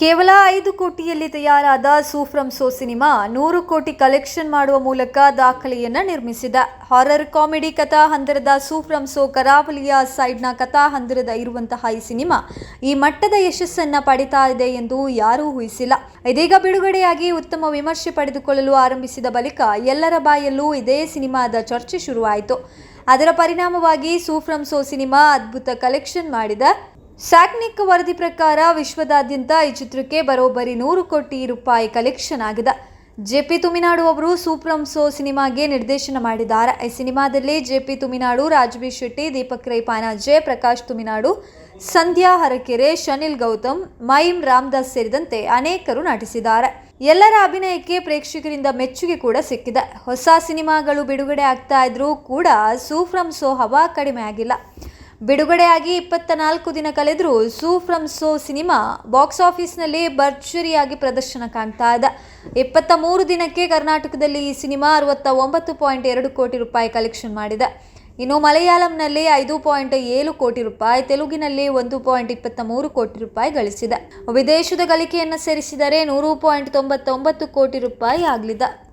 ಕೇವಲ ಐದು ಕೋಟಿಯಲ್ಲಿ ತಯಾರಾದ ಸೂಫ್ರಮ್ ಸೋ ಸಿನಿಮಾ ನೂರು ಕೋಟಿ ಕಲೆಕ್ಷನ್ ಮಾಡುವ ಮೂಲಕ ದಾಖಲೆಯನ್ನು ನಿರ್ಮಿಸಿದ. ಹಾರರ್ ಕಾಮಿಡಿ ಕಥಾ ಹಂದರದ ಸೂಫ್ರಮ್ ಸೋ ಕರಾವಳಿಯ ಸೈಡ್ನ ಕಥಾ ಹಂದರದ ಇರುವಂತಹ ಈ ಸಿನಿಮಾ ಈ ಮಟ್ಟದ ಯಶಸ್ಸನ್ನು ಪಡಿತಾ ಇದೆ ಎಂದು ಯಾರೂ ಊಹಿಸಿಲ್ಲ. ಇದೀಗ ಬಿಡುಗಡೆಯಾಗಿ ಉತ್ತಮ ವಿಮರ್ಶೆ ಪಡೆದುಕೊಳ್ಳಲು ಆರಂಭಿಸಿದ ಬಳಿಕ ಎಲ್ಲರ ಬಾಯಲ್ಲೂ ಇದೇ ಸಿನಿಮಾದ ಚರ್ಚೆ ಶುರುವಾಯಿತು. ಅದರ ಪರಿಣಾಮವಾಗಿ ಸೂಫ್ರಮ್ ಸೋ ಸಿನಿಮಾ ಅದ್ಭುತ ಕಲೆಕ್ಷನ್ ಮಾಡಿದೆ. ಸ್ಯಾಕ್ನಿಕ್ ವರದಿ ಪ್ರಕಾರ ವಿಶ್ವದಾದ್ಯಂತ ಈ ಚಿತ್ರಕ್ಕೆ ಬರೋಬ್ಬರಿ ನೂರು ಕೋಟಿ ರೂಪಾಯಿ ಕಲೆಕ್ಷನ್ ಆಗಿದೆ. ಜೆ ಪಿ ತುಮಿನಾಡು ಅವರು ಸೂಪ್ರಂ ಸೋ ಸಿನಿಮಾಗೆ ನಿರ್ದೇಶನ ಮಾಡಿದ್ದಾರೆ. ಈ ಸಿನಿಮಾದಲ್ಲಿ J P Tuminadu, Raj B Shetty, Deepak Rai Panaje, Prakash Tuminadu, Sandhya Harakere, Shanil Gautam, Mime Ramdas ಸೇರಿದಂತೆ ಅನೇಕರು ನಟಿಸಿದ್ದಾರೆ. ಎಲ್ಲರ ಅಭಿನಯಕ್ಕೆ ಪ್ರೇಕ್ಷಕರಿಂದ ಮೆಚ್ಚುಗೆ ಕೂಡ ಸಿಕ್ಕಿದೆ. ಹೊಸ ಸಿನಿಮಾಗಳು ಬಿಡುಗಡೆ ಆಗ್ತಾ ಇದ್ರೂ ಕೂಡ ಸೂಫ್ರಮ್ ಸೋ ಹವಾ ಕಡಿಮೆ ಆಗಿಲ್ಲ. ಬಿಡುಗಡೆಯಾಗಿ ಇಪ್ಪತ್ತ ನಾಲ್ಕು ದಿನ ಕಳೆದರೂ Su from So cinema box ಆಫೀಸ್ನಲ್ಲಿ ಭರ್ಜರಿಯಾಗಿ ಪ್ರದರ್ಶನ ಕಾಣ್ತಾ ಇದೆ. ಇಪ್ಪತ್ತ ಮೂರು ದಿನಕ್ಕೆ ಕರ್ನಾಟಕದಲ್ಲಿ ಈ ಸಿನಿಮಾ ಅರವತ್ತ ಒಂಬತ್ತು ಪಾಯಿಂಟ್ ಎರಡು ಕೋಟಿ ರೂಪಾಯಿ ಕಲೆಕ್ಷನ್ ಮಾಡಿದೆ. ಇನ್ನು ಮಲಯಾಳಂನಲ್ಲಿ ಐದು ಪಾಯಿಂಟ್ ಏಳು ಕೋಟಿ ರೂಪಾಯಿ, ತೆಲುಗಿನಲ್ಲಿ ಒಂದು ಪಾಯಿಂಟ್ ಇಪ್ಪತ್ತ ಮೂರು ಕೋಟಿ ರೂಪಾಯಿ ಗಳಿಸಿದೆ. ವಿದೇಶದ ಗಳಿಕೆಯನ್ನು ಸೇರಿಸಿದರೆ ನೂರು ಪಾಯಿಂಟ್ ತೊಂಬತ್ತೊಂಬತ್ತು ಕೋಟಿ ರೂಪಾಯಿ ಆಗಲಿದೆ.